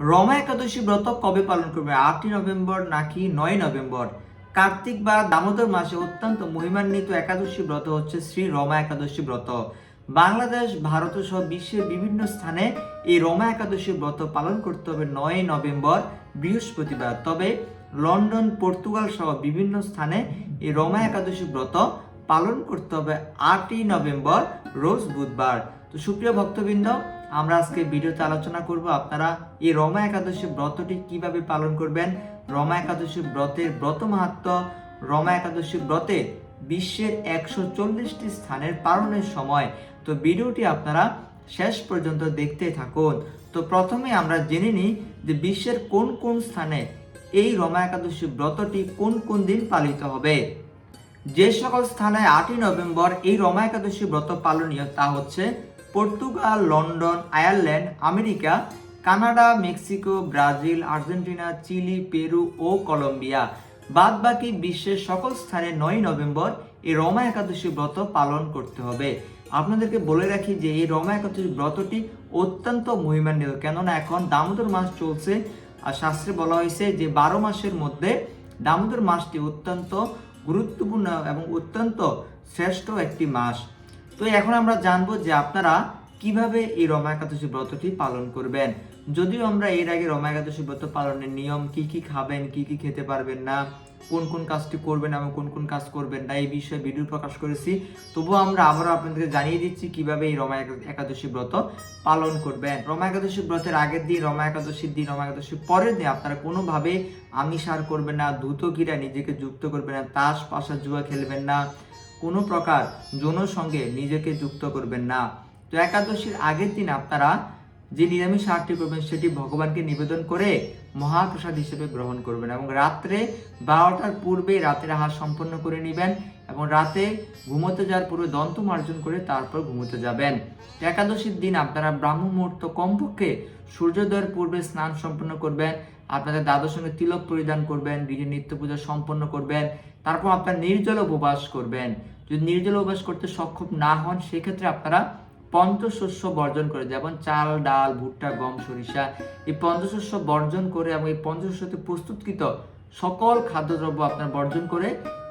রমা একাদশী ব্রত কবে পালন করবে? আটই নভেম্বর নাকি নয় নভেম্বর? কার্তিক বা দামোদর মাসে অত্যন্ত মহিমান্বিত একাদশী ব্রত হচ্ছে শ্রী রমা একাদশী ব্রত। বাংলাদেশ, ভারত সহ বিশ্বের বিভিন্ন স্থানে এই রমা একাদশী ব্রত পালন করতে হবে নয় নভেম্বর, বৃহস্পতিবার। তবে লন্ডন, পর্তুগাল সহ বিভিন্ন স্থানে এই রমা একাদশী ব্রত পালন করতে হবে আটই নভেম্বর, রোজ বুধবার। তো সুপ্রিয় ভক্তবৃন্দ আমরা আজকে ভিডিওতে আলোচনা করব আপনারা এই রমা একাদশী ব্রতটি কীভাবে পালন করবেন? রমা একাদশী ব্রতের ব্রত মাহাত্ম, রমা একাদশী ব্রতে বিশ্বের একশো চল্লিশটি স্থানের পালনের সময়। তো ভিডিওটি আপনারা শেষ পর্যন্ত দেখতে থাকুন। তো প্রথমে আমরা জেনে নিই যে বিশ্বের কোন কোন স্থানে এই রমা একাদশী ব্রতটি কোন কোন দিন পালিত হবে। যে সকল স্থানে আটই নভেম্বর এই রমা একাদশী ব্রত পালনীয় তা হচ্ছে Portugal, London, Ireland, America, Canada, Mexico, Brazil, Argentina, Chile, Peru ও কলম্বিয়া। বাদ বাকি বিশ্বের সকল স্থানে নয় নভেম্বর এই রমা একাদশী ব্রত পালন করতে হবে। আপনাদেরকে বলে রাখি যে এই রমা একাদশী ব্রতটি অত্যন্ত মহিমান্বিত, কেননা এখন দামোদর মাস চলছে। আর শাস্ত্রে বলা হয়েছে যে বারো মাসের মধ্যে দামোদর মাসটি অত্যন্ত গুরুত্বপূর্ণ এবং অত্যন্ত শ্রেষ্ঠ একটি মাস। তো এখন আমরা জানব যে আপনারা কীভাবে এই রমা একাদশী ব্রতটি পালন করবেন। যদিও আমরা এর আগে রমা একাদশী ব্রত পালনের নিয়ম কি কি খাবেন, কি কি খেতে পারবেন না, কোন কোন কাজটি করবেন এবং কোন কোন কাজ করবেন না, এই বিষয়ে ভিডিও প্রকাশ করেছি। তবুও আমরা আবারও আপনাদেরকে জানিয়ে দিচ্ছি কীভাবে এই রমা একাদশী ব্রত পালন করবেন। রমা একাদশী ব্রতের আগের দিন, রমা একাদশীর দিন, রমা একাদশীর পরের দিন আপনারা কোনোভাবে আমিষ আর করবেন না দ্রুত ক্রীড়া নিজেকে যুক্ত করবেন না, তাস, পাশা, জুয়া খেলবেন না কোনো প্রকার যৌন সঙ্গে নিজেকে যুক্ত করবেন না। তো একাদশীর আগের দিন আপনারা যে নিরামিষ আহারটি করবেন, সেটি ভগবানকে নিবেদন করে মহাপ্রসাদ হিসেবে গ্রহণ করবেন এবং রাত্রে বারোটার পূর্বে রাতের আহার সম্পন্ন করে নেবেন এবং রাতে ঘুমোতে যাওয়ার পূর্বে দন্ত মার্জন করে তারপর ঘুমোতে যাবেন। একাদশীর দিন আপনারা ব্রাহ্ম মুহূর্ত কমপক্ষে সূর্যোদয়ের পূর্বে স্নান সম্পন্ন করবেন, আপনাদের দাদার সঙ্গে তিলক পরিধান করবেন, নিজের নিত্য পূজা সম্পন্ন করবেন, তারপর আপনার নির্জল উপবাস করবেন। যদি নির্জল উপবাস করতে সক্ষম না হন, সেক্ষেত্রে আপনারা পঞ্চশস্য বর্জন করে যেমন চাল, ডাল, ভুট্টা, গম, সরিষা। এই পঞ্চশস্য বর্জন করে এবং এই পঞ্চশস্যতে প্রস্তুতকৃত সকল খাদ্যদ্রব্য আপনার বর্জন করে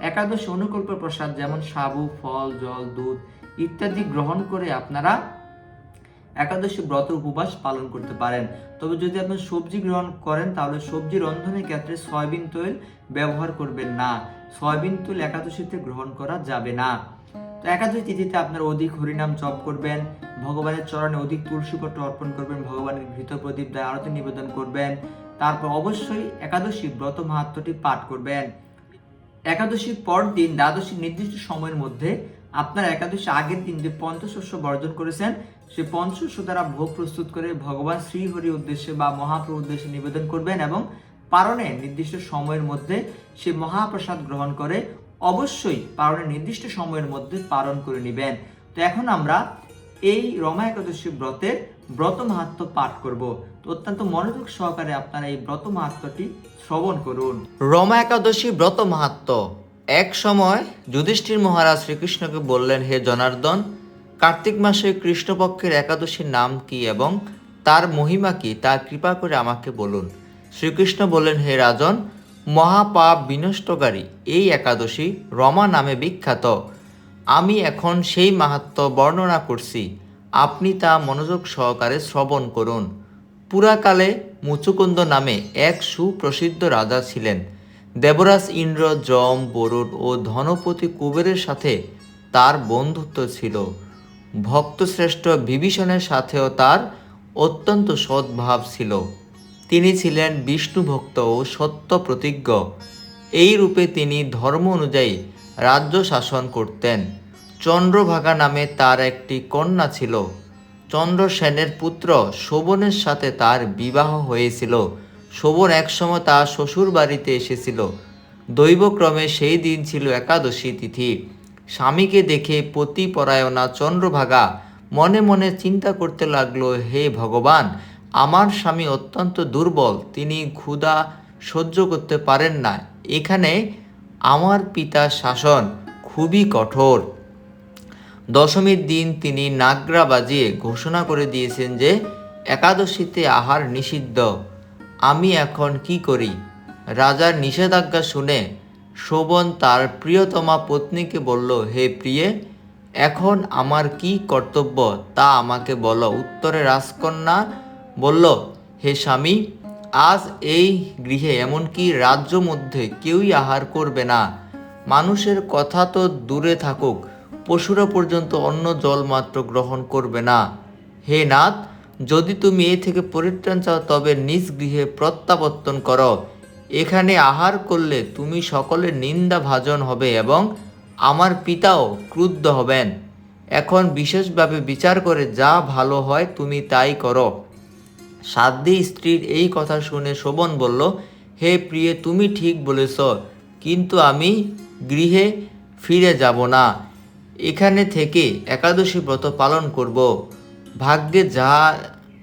একাদশী অনুকল্প প্রসাদ, যেমন সাবু, ফল, জল, দুধ ইত্যাদি গ্রহণ করে আপনারা একাদশী ব্রত উপবাস পালন করতে পারেন। তবে যদি আপনি সবজি গ্রহণ করেন, তাহলে সবজি রন্ধনের ক্ষেত্রে সয়াবিন তৈল ব্যবহার করবেন না। সয়াবিন তৈল একাদশীতে গ্রহণ করা যাবে না। তো একাদশী তিথিতে আপনারা অধিক হরিনাম জপ করবেন, ভগবানের চরণে অধিক তুলসীপত্র অর্পণ করবেন, ভগবানের ঘৃত প্রদীপ দেয় আরতি নিবেদন করবেন। তারপর অবশ্যই একাদশী ব্রত মাহাত্মটি পাঠ করবেন। একাদশীর পর দিন দ্বাদশী নির্দিষ্ট সময়ের মধ্যে আপনার একাদশী আগের দিন যে পঞ্চশস্য বর্জন করেছেন, সে পঞ্চশস্য দ্বারা ভোগ প্রস্তুত করে ভগবান শ্রীহরি উদ্দেশ্যে বা মহাপ্রভু উদ্দেশ্যে নিবেদন করবেন এবং পারণে নির্দিষ্ট সময়ের মধ্যে সে মহাপ্রসাদ গ্রহণ করে, অবশ্যই পারণের নির্দিষ্ট সময়ের মধ্যে পালন করে নেবেন। তো এখন আমরা এই রমা একাদশী ব্রতের ব্রত মাহাত্ম পাঠ করব। তো অত্যন্ত মনোযোগ সহকারে আপনারা এই ব্রত মাহাত্মটি শ্রবণ করুন। রমা একাদশী ব্রত মাহাত্ম। এক সময় যুধিষ্ঠির মহারাজ শ্রীকৃষ্ণকে বললেন, হে জনার্দন, কার্তিক মাসে কৃষ্ণপক্ষের একাদশীর নাম কি এবং তার মহিমা কি তা কৃপা করে আমাকে বলুন। শ্রীকৃষ্ণ বললেন, হে রাজন, মহাপাপ বিনষ্টকারী, এই একাদশী রমা নামে বিখ্যাত। আমি এখন সেই মাহাত্ম বর্ণনা করছি। আপনি তা মনোযোগ সহকারে শ্রবণ করুন। পুরাকালে মুচুকুন্দ নামে এক সুপ্রসিদ্ধ রাজা ছিলেন। দেবরাজ ইন্দ্র, যম, বরুণ ও ধনপতি কুবেরের সাথে তার বন্ধুত্ব ছিল। ভক্তশ্রেষ্ঠ বিভীষণের সাথেও তার অত্যন্ত সদ্ভাব ছিল। তিনি ছিলেন বিষ্ণুভক্ত ও সত্য প্রতিজ্ঞ। এই রূপে তিনি ধর্ম অনুযায়ী রাজ্য শাসন করতেন। চন্দ্রভাগা নামে তার একটি কন্যা ছিল। চন্দ্রসেনের পুত্র শোভনের সাথে তার বিবাহ হয়েছিল। শোভন একসময় তার শ্বশুর বাড়িতে এসেছিল। দৈবক্রমে সেই দিন ছিল একাদশী তিথি। স্বামীকে দেখে পতিপরায়ণা চন্দ্রভাগা মনে মনে চিন্তা করতে লাগল, হে ভগবান আমার স্বামী অত্যন্ত দুর্বল, তিনি ক্ষুধা সহ্য করতে পারেন না। এখানে আমার পিতার শাসন খুবই কঠোর। দশমীর দিন তিনি নাগরা বাজিয়ে ঘোষণা করে দিয়েছেন যে, একাদশীতে আহার নিষিদ্ধ। আমি এখন কি করি? রাজার নিষেধাজ্ঞা শুনে শোভন তার প্রিয়তমা পত্নীকে বলল, হে প্রিয়ে, এখন আমার কি কর্তব্য তা আমাকে বলো। উত্তরে রাজকন্যা বলল, হে স্বামী, আজ এই গৃহে এমনকি রাজ্য মধ্যে কেউই আহার করবে না। মানুষের কথা তো দূরে থাকুক, পশুরা পর্যন্ত অন্য জল মাত্র গ্রহণ করবে না। হে নাথ, যদি তুমি এ থেকে পরিত্রাণ চাও, তবে নিজ গৃহে প্রত্যাবর্তন করো। এখানে আহার করলে তুমি সকলের নিন্দা ভাজন হবে এবং আমার পিতাও ক্রুদ্ধ হবেন। এখন বিশেষভাবে বিচার করে যা ভালো হয় তুমি তাই করো। সাধ্যী স্ত্রীর এই কথা শুনে শোভন বলল, হে প্রিয়ে, তুমি ঠিক বলেছ, কিন্তু আমি গৃহে ফিরে যাব না। এখানে থেকে একাদশী ব্রত পালন করব। ভাগ্যে যা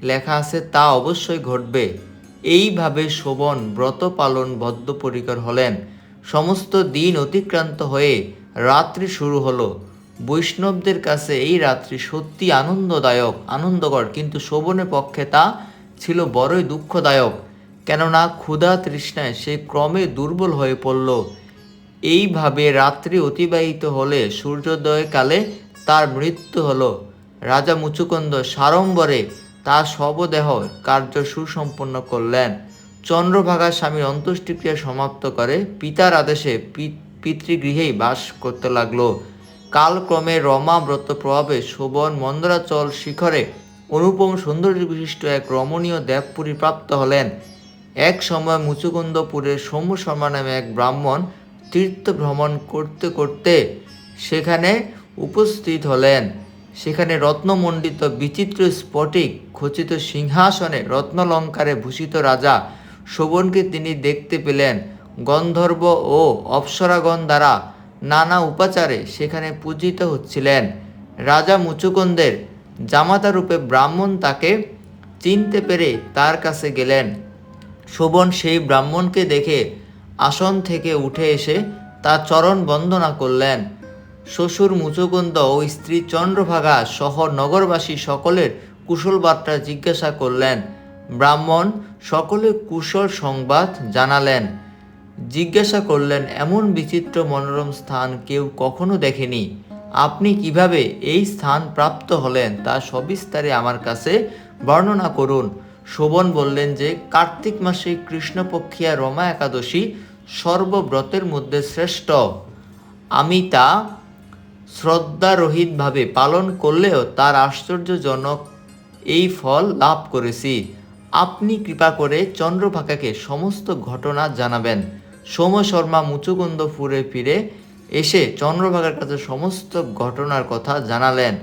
লেখা আছে তা অবশ্যই ঘটবে। এইভাবে শোভন ব্রত পালন বদ্ধপরিকর হলেন। সমস্ত দিন অতিক্রান্ত হয়ে রাত্রি শুরু হলো। বৈষ্ণবদের কাছে এই রাত্রি সত্যি আনন্দদায়ক, আনন্দকর, কিন্তু শোভনের পক্ষে তা ছিল বড়ই দুঃখদায়ক। কেননা ক্ষুধা তৃষ্ণায় সে ক্রমে দুর্বল হয়ে পড়ল। এইভাবে রাত্রি অতিবাহিত হলে সূর্যোদয়কালে তার মৃত্যু হলো। রাজা মুচুকুন্দ সাড়ম্বরে তার শবদেহ কার্য সুসম্পন্ন করলেন। চন্দ্রভাগা স্বামীর অন্ত্যেষ্টিক্রিয়া সমাপ্ত করে পিতার আদেশে পিতৃগৃহেই বাস করতে লাগল। কালক্রমে রমা ব্রত প্রভাবে শোভন মন্দরাচল শিখরে অনুপম সৌন্দর্য বিশিষ্ট এক রমণীয় দেবপুরী প্রাপ্ত হলেন। এক সময় মুচুকুন্দপুরের সৌম্য শর্মা নামে এক ব্রাহ্মণ তীর্থ ভ্রমণ করতে করতে সেখানে উপস্থিত হলেন। সেখানে রত্নমণ্ডিত বিচিত্র স্ফটিক খচিত সিংহাসনে রত্নলঙ্কারে ভূষিত রাজা শোভনকে তিনি দেখতে পেলেন। গন্ধর্ব ও অপ্সরাগণ দ্বারা নানা উপাচারে সেখানে পূজিত হচ্ছিলেন। রাজা মুচুকুন্দের জামাতা রূপে ব্রাহ্মণ তাকে চিনতে পেরে তার কাছে গেলেন। শোভন সেই ব্রাহ্মণকে দেখে আসন থেকে উঠে এসে তার চরণ বন্দনা করলেন। শ্বশুর মুচুকুন্দ ও স্ত্রী চন্দ্রভাগা সহ নগরবাসী সকলের কুশল বার্তা জিজ্ঞাসা করলেন। ব্রাহ্মণ সকলে কুশল সংবাদ জানালেন। জিজ্ঞাসা করলেন, এমন বিচিত্র মনোরম স্থান কেউ কখনো দেখেনি? আপনি কীভাবে এই স্থান প্রাপ্ত হলেন তা সবিস্তারে আমার কাছে বর্ণনা করুন। শোভন বললেন যে, কার্তিক মাসে কৃষ্ণপক্ষিয়া রমা একাদশী সর্বব্রতের মধ্যে শ্রেষ্ঠ। আমি তা শ্রদ্ধারহিতভাবে পালন করলেও তার আশ্চর্যজনক এই ফল লাভ করেছি। আপনি কৃপা করে চন্দ্রভাগাকে সমস্ত ঘটনা জানাবেন। সোম শর্মা মুচুকুন্দপুরে ফিরে এসে চন্দ্রভাগার কাছে সমস্ত ঘটনার কথা জানালেন।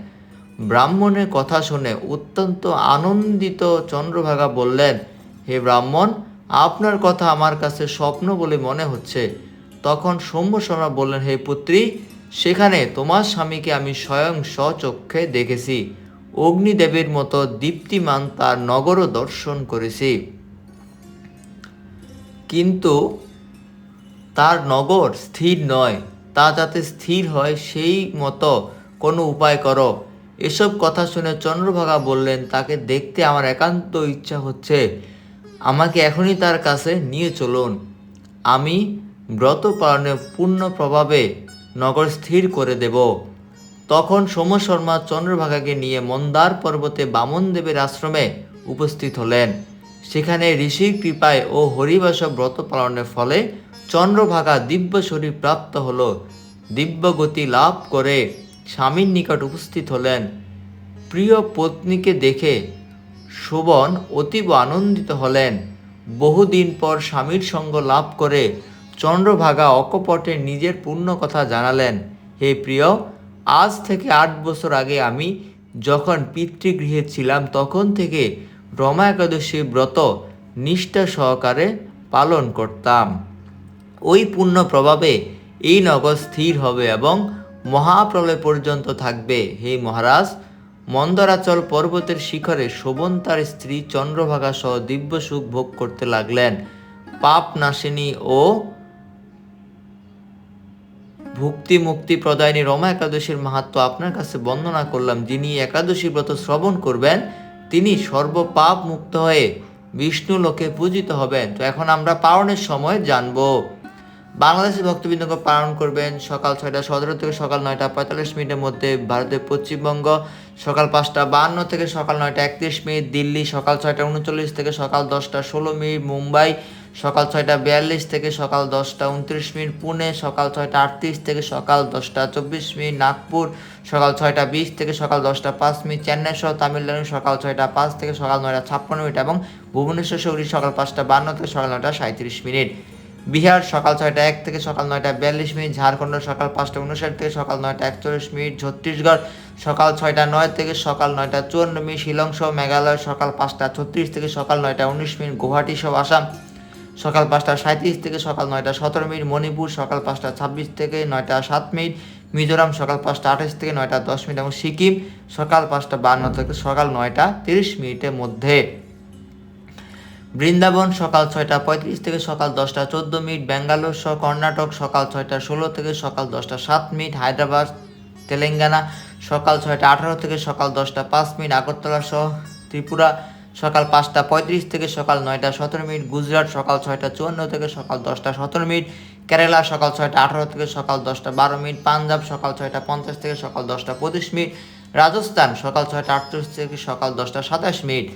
ব্রাহ্মণের কথা শুনে অত্যন্ত আনন্দিত চন্দ্রভাগা বললেন, হে ব্রাহ্মণ, আপনার কথা আমার কাছে স্বপ্ন বলে মনে হচ্ছে। তখন সৌম্য শর্মা বললেন, হে পুত্রী, সেখানে তোমার স্বামীকে আমি স্বয়ং স্বচক্ষে দেখেছি। অগ্নিদেবের মতো দীপ্তিমান তার নগরও দর্শন করেছি। কিন্তু তার নগর স্থির নয়। তা যাতে স্থির হয়, সেই মতো কোনো উপায় করো। এসব কথা শুনে চন্দ্রভাগা বললেন, তাকে দেখতে আমার একান্ত ইচ্ছা হচ্ছে। আমাকে এখনই তার কাছে নিয়ে চলুন। আমি ব্রত পালনে পূর্ণ প্রভাবে নগর স্থির করে দেব। তখন সোম শর্মা চন্দ্রভাগাকে নিয়ে মন্দার পর্বতে বামনদেবের আশ্রমে উপস্থিত হলেন। সেখানে ঋষির কৃপায় ও হরিবাস ব্রত পালনের ফলে চন্দ্রভাগা দিব্য শরীর প্রাপ্ত হল। দিব্য গতি লাভ করে স্বামীর নিকট উপস্থিত হলেন। প্রিয় পত্নীকে দেখে শোভন অতীব আনন্দিত হলেন। বহুদিন পর স্বামীর সঙ্গ লাভ করে চন্দ্রভাগা অকপটে নিজের পূর্ণ কথা জানালেন, হে প্রিয়, আজ থেকে আট বছর আগে আমি যখন পিতৃগৃহে ছিলাম, তখন থেকে রমা একাদশী ব্রত নিষ্ঠা সহকারে পালন করতাম। ওই পূর্ণ প্রভাবে এই নগর স্থির হবে এবং মহাপ্রলয় পর্যন্ত থাকবে। হে মহারাজ, মন্দরাচল পর্বতের শিখরে শোভন তার স্ত্রী চন্দ্রভাগা সহ দিব্য সুখ ভোগ করতে লাগলেন। পাপ নাশিনী ও ভুক্তি মুক্তি প্রদায়নী রমা একাদশীর মাহাত্ম আপনার কাছে বন্দনা করলাম। যিনি একাদশী ব্রত শ্রবণ করবেন, তিনি সর্বপাপ মুক্ত হয়ে বিষ্ণু লোকে পূজিত হবেন। তো এখন আমরা পালনের সময় জানব। বাংলাদেশের ভক্তবৃন্দ পালন করবেন সকাল ছয়টা, সতেরো থেকে সকাল নয়টা, পঁয়তাল্লিশ মিনিটের মধ্যে ভারতের পশ্চিমবঙ্গ, সকাল পাঁচটা বাহান্ন থেকে সকাল নয়টা একত্রিশ মিনিট, দিল্লি সকাল ছয়টা উনচল্লিশ থেকে সকাল দশটা ষোলো মিনিট, মুম্বাই সকাল ছয়টা বিয়াল্লিশ থেকে সকাল দশটা উনত্রিশ মিনিট, পুনে সকাল ছয়টা আটত্রিশ থেকে সকাল দশটা চব্বিশ মিনিট, নাগপুর সকাল ছয়টা বিশ থেকে সকাল দশটা পাঁচ মিনিট, চেন্নাই সহ তামিলনাড়ু সকাল ছয়টা পাঁচ থেকে সকাল নয়টা ছাপ্পান্ন মিনিট এবং ভুবনেশ্বর শহরী সকাল পাঁচটা বান্ন থেকে সকাল নয়টা সাঁত্রিশ মিনিট। বিহার সকাল ছয়টা এক থেকে সকাল নয়টা বিয়াল্লিশ মিনিট, ঝাড়খণ্ড সকাল পাঁচটা উনষাট থেকে সকাল নয়টা একচল্লিশ মিনিট, ছত্তিশগড় সকাল ছয়টা নয় থেকে সকাল নয়টা চুয়ান্ন মিনিট, শিলং সহ মেঘালয় সকাল পাঁচটা ছত্রিশ থেকে সকাল নয়টা উনিশ মিনিট, গুয়াহাটি সহ আসাম সকাল পাঁচটা সাঁত্রিশ থেকে সকাল নয়টা সতেরো মিনিট, মণিপুর সকাল পাঁচটা ছাব্বিশ থেকে নয়টা সাত মিনিট, মিজোরাম সকাল পাঁচটা আঠাশ থেকে নয়টা দশ মিনিট এবং সিকিম সকাল পাঁচটা বান্ন থেকে সকাল নয়টা তিরিশ মিনিটের মধ্যে। বৃন্দাবন সকাল ছয়টা পঁয়ত্রিশ থেকে সকাল দশটা চোদ্দ মিনিট, ব্যাঙ্গালোর সহ কর্ণাটক সকাল ছয়টা ষোলো থেকে সকাল দশটা সাত মিনিট, হায়দ্রাবাদ, তেলেঙ্গানা সকাল ছয়টা আঠারো থেকে সকাল দশটা পাঁচ মিনিট, আগরতলা সহ ত্রিপুরা সকাল পাঁচটা পঁয়ত্রিশ থেকে সকাল নয়টা সতেরো মিনিট, গুজরাট সকাল ছয়টা চুয়ান্ন থেকে সকাল দশটা সতেরো মিনিট, কেরালা সকাল ছয়টা আঠারো থেকে সকাল দশটা বারো মিনিট, পাঞ্জাব সকাল ছয়টা পঞ্চাশ থেকে সকাল দশটা পঁচিশ মিনিট, রাজস্থান সকাল ছয়টা আটত্রিশ থেকে সকাল দশটা সাতাশ মিনিট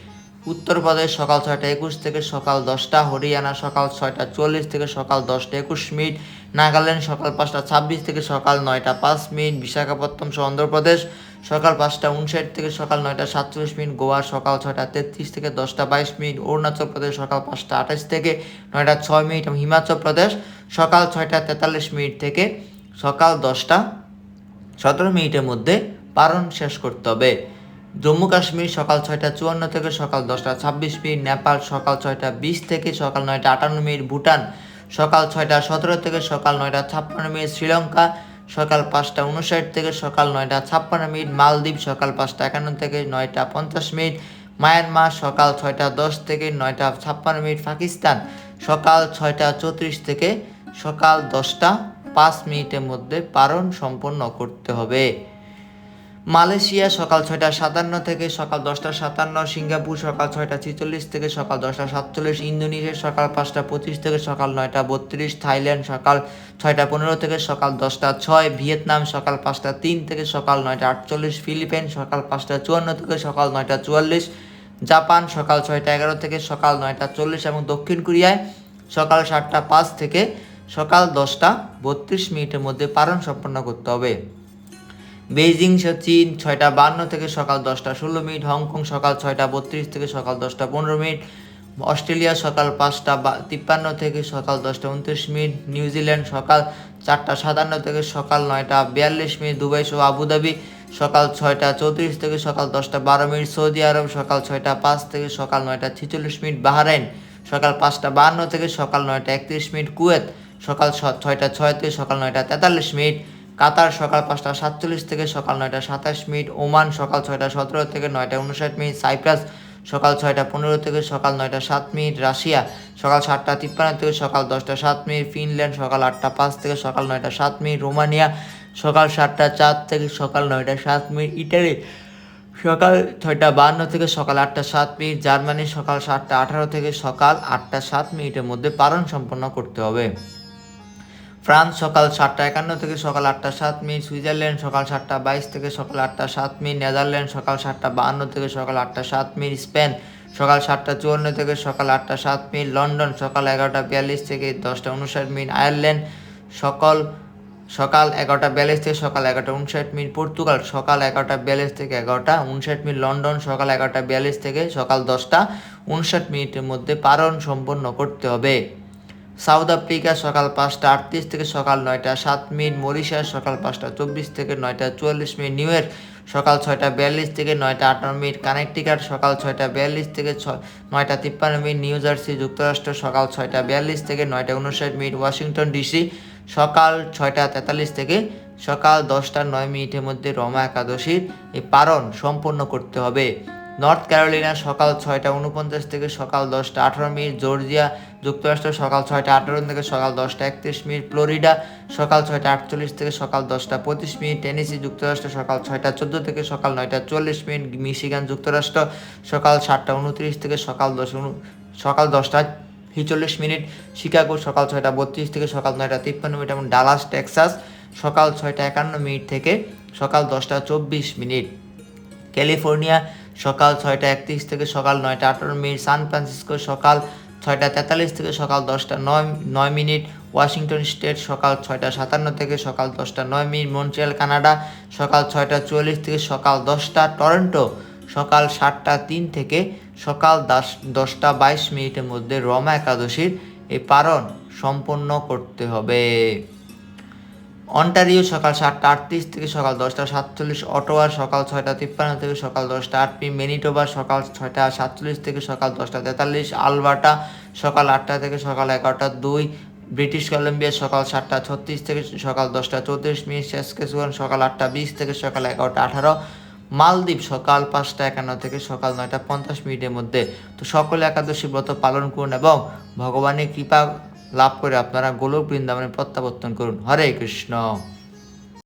উত্তরপ্রদেশ সকাল ছয়টা একুশ থেকে সকাল দশটা, হরিয়ানা সকাল ছয়টা চল্লিশ থেকে সকাল দশটা একুশ মিনিট, নাগাল্যান্ড সকাল পাঁচটা ছাব্বিশ থেকে সকাল নয়টা পাঁচ মিনিট, বিশাখাপত্তনম সহ অন্ধ্রপ্রদেশ সকাল পাঁচটা উনষাট থেকে সকাল নয়টা সাতচল্লিশ মিনিট, গোয়া সকাল ছয়টা তেত্রিশ থেকে দশটা বাইশ মিনিট, অরুণাচল প্রদেশ সকাল পাঁচটা আঠাশ থেকে নয়টা ছয় মিনিট এবং হিমাচল প্রদেশ সকাল ছয়টা তেতাল্লিশ মিনিট থেকে সকাল দশটা সতেরো মিনিটের মধ্যে পারণ শেষ করতে হবে। জম্মু কাশ্মীর সকাল ছয়টা চুয়ান্ন থেকে সকাল দশটা ছাব্বিশ মিনিট, নেপাল সকাল ছয়টা বিশ থেকে সকাল নয়টা আটান্ন মিনিট, ভুটান সকাল ছয়টা সতেরো থেকে সকাল নয়টা ছাপ্পান্ন মিনিট, শ্রীলঙ্কা সকাল পাঁচটা উনষাট থেকে সকাল নয়টা ছাপ্পান্ন মিনিট, মালদ্বীপ সকাল পাঁচটা একান্ন থেকে নয়টা পঞ্চাশ মিনিট, মায়ানমার সকাল ছয়টা দশ থেকে নয়টা ছাপ্পান্ন মিনিট, পাকিস্তান সকাল ছয়টা চৌত্রিশ থেকে সকাল দশটা পাঁচ মিনিটের মধ্যে পারণ সম্পন্ন করতে হবে। মালয়েশিয়া সকাল ছয়টা সাতান্ন থেকে সকাল দশটা সাতান্ন, সিঙ্গাপুর সকাল ছয়টা ছেচল্লিশ থেকে সকাল দশটা সাতচল্লিশ, ইন্দোনেশিয়া সকাল পাঁচটা পঁচিশ থেকে সকাল নয়টা বত্রিশ, থাইল্যান্ড সকাল ছয়টা পনেরো থেকে সকাল দশটা ছয়, ভিয়েতনাম সকাল পাঁচটা তিন থেকে সকাল নয়টা আটচল্লিশ, ফিলিপাইন সকাল পাঁচটা চুয়ান্ন থেকে সকাল নয়টা চুয়াল্লিশ, জাপান সকাল ছয়টা এগারো থেকে সকাল নয়টা চল্লিশ এবং দক্ষিণ কোরিয়ায় সকাল সাতটা পাঁচ থেকে সকাল দশটা বত্রিশ মিনিটের মধ্যে পালন সম্পন্ন করতে হবে। বেইজিং চীন ছয়টা বান্ন থেকে সকাল দশটা ষোলো মিনিট, হংকং সকাল ছয়টা বত্রিশ থেকে সকাল দশটা পনেরো মিনিট, অস্ট্রেলিয়া সকাল পাঁচটা তিপ্পান্ন থেকে সকাল দশটা উনত্রিশ মিনিট নিউজিল্যান্ড সকাল চারটা সাতান্ন থেকে সকাল নয়টা বিয়াল্লিশ মিনিট, দুবাই সহ আবুধাবি সকাল ছয়টা চৌত্রিশ থেকে সকাল দশটা বারো মিনিট, সৌদি আরব সকাল ছয়টা পাঁচ থেকে সকাল নয়টা ছেচল্লিশ মিনিট, বাহরাইন সকাল পাঁচটা বাহান্ন থেকে সকাল নয়টা একত্রিশ মিনিট, কুয়েত সকাল ছয়টা ছয় থেকে সকাল নয়টা তেতাল্লিশ মিনিট কাতার সকাল পাঁচটা সাতচল্লিশ থেকে সকাল নয়টা সাতাশ মিনিট, ওমান সকাল ছয়টা সতেরো থেকে নয়টা উনষাট মিনিট, সাইপ্রাস সকাল ছয়টা পনেরো থেকে সকাল নয়টা সাত মিনিট, রাশিয়া সকাল সাতটা তিপ্পান্ন থেকে সকাল দশটা সাত মিনিট, ফিনল্যান্ড সকাল আটটা পাঁচ থেকে সকাল নয়টা সাত মিনিট, রোমানিয়া সকাল সাতটা চার থেকে সকাল নয়টা সাত মিনিট, ইটালি সকাল ছয়টা বাহান্ন থেকে সকাল আটটা সাত মিনিট, জার্মানি সকাল সাতটা আঠারো থেকে সকাল আটটা সাত মিনিটের মধ্যে পালন সম্পন্ন করতে হবে। ফ্রান্স সকাল সাতটা একান্ন থেকে সকাল আটটা সাত মিনিট, সুইজারল্যান্ড সকাল সাতটা বাইশ থেকে সকাল আটটা সাত মিনিট, নেদারল্যান্ড সকাল সাতটা বাহান্ন থেকে সকাল আটটা সাত মিনিট, স্পেন সকাল সাতটা চুয়ান্ন থেকে সকাল আটটা সাত মিনিট, লন্ডন সকাল এগারোটা বিয়াল্লিশ থেকে দশটা উনষাট মিনিট, আয়ারল্যান্ড সকাল সকাল এগারোটা বিয়াল্লিশ থেকে সকাল এগারোটা উনষাট মিনিট, পর্তুগাল সকাল এগারোটা বিয়াল্লিশ থেকে এগারোটা উনষাট মিনিট, লন্ডন সকাল এগারোটা বিয়াল্লিশ থেকে সকাল দশটা উনষাট মিনিটের মধ্যে পালন সম্পন্ন করতে হবে। সাউথ আফ্রিকা সকাল পাঁচটা আটত্রিশ থেকে সকাল নয়টা, সাত মিনিট মরিশাস সকাল পাঁচটা চব্বিশ থেকে নয়টা চুয়াল্লিশ মিনিট নিউ ইয়র্ক সকাল ছয়টা বিয়াল্লিশ থেকে নয়টা আটান্ন মিনিট কানেকটিকাট সকাল ছয়টা বিয়াল্লিশ থেকে ছয় নয়টা তিপ্পান্ন মিনিট নিউ জার্সি যুক্তরাষ্ট্র সকাল ছয়টা বিয়াল্লিশ থেকে নয়টা উনষাট মিনিট ওয়াশিংটন ডিসি সকাল ছয়টা তেতাল্লিশ থেকে সকাল দশটা নয় মিনিটের মধ্যে রমা একাদশীর এই পারণ সম্পন্ন করতে হবে। নর্থ ক্যারোলিনা সকাল ছয়টা উনপঞ্চাশ থেকে সকাল দশটা আঠারো মিনিট, জর্জিয়া যুক্তরাষ্ট্র সকাল ছয়টা আঠারো থেকে সকাল দশটা একত্রিশ মিনিট, ফ্লোরিডা সকাল ছয়টা আটচল্লিশ থেকে সকাল দশটা পঁচিশ মিনিট, টেনিসি যুক্তরাষ্ট্র সকাল ছয়টা চোদ্দ থেকে সকাল নয়টা চল্লিশ মিনিট, মিশিগান যুক্তরাষ্ট্র সকাল সাতটা উনত্রিশ থেকে সকাল দশ সকাল দশটা ছেচল্লিশ মিনিট, শিকাগো সকাল ছয়টা বত্রিশ থেকে সকাল নয়টা তিপ্পান্ন মিনিট এবং ডালাস, টেক্সাস সকাল ছয়টা একান্ন মিনিট থেকে সকাল দশটা চব্বিশ মিনিট। ক্যালিফোর্নিয়া সকাল ছয়টা একত্রিশ থেকে সকাল নয়টা আঠারো মিনিট, সান ফ্রান্সিসকো সকাল ছয়টা তেতাল্লিশ থেকে সকাল দশটা নয় নয় মিনিট, ওয়াশিংটন স্টেট সকাল ছয়টা সাতান্ন থেকে সকাল দশটা নয় মিনিট, মন্ট্রিয়াল, কানাডা সকাল ছয়টা চুয়াল্লিশ থেকে সকাল দশটা, টরন্টো সকাল সাতটা তিন থেকে সকাল দশ, দশটা বাইশ মিনিটের মধ্যে রমা একাদশীর এই পারণ সম্পন্ন করতে হবে। অন্টারিও সকাল সাতটা আটত্রিশ থেকে সকাল দশটা সাতচল্লিশ, অটোয়া সকাল ছয়টা তিপ্পান্ন থেকে সকাল দশটা আট পি মেনিটোবা সকাল ছয়টা সাতচল্লিশ থেকে সকাল দশটা তেতাল্লিশ, আলবার্টা সকাল আটটা থেকে সকাল এগারোটা, দুই, ব্রিটিশ কলম্বিয়া সকাল সাতটা ছত্রিশ থেকে সকাল দশটা চৌত্রিশ মিনিট শেষকেসুয়ান সকাল আটটা বিশ থেকে সকাল এগারোটা আঠারো, মালদ্বীপ সকাল পাঁচটা একান্ন থেকে সকাল নয়টা পঞ্চাশ মিনিটের মধ্যে। তো সকলে একাদশী ব্রত পালন করুন এবং ভগবানের কৃপা লাভ করে আপনারা গোলক বৃন্দাবনে প্রত্যাবর্তন করুন। হরে কৃষ্ণ।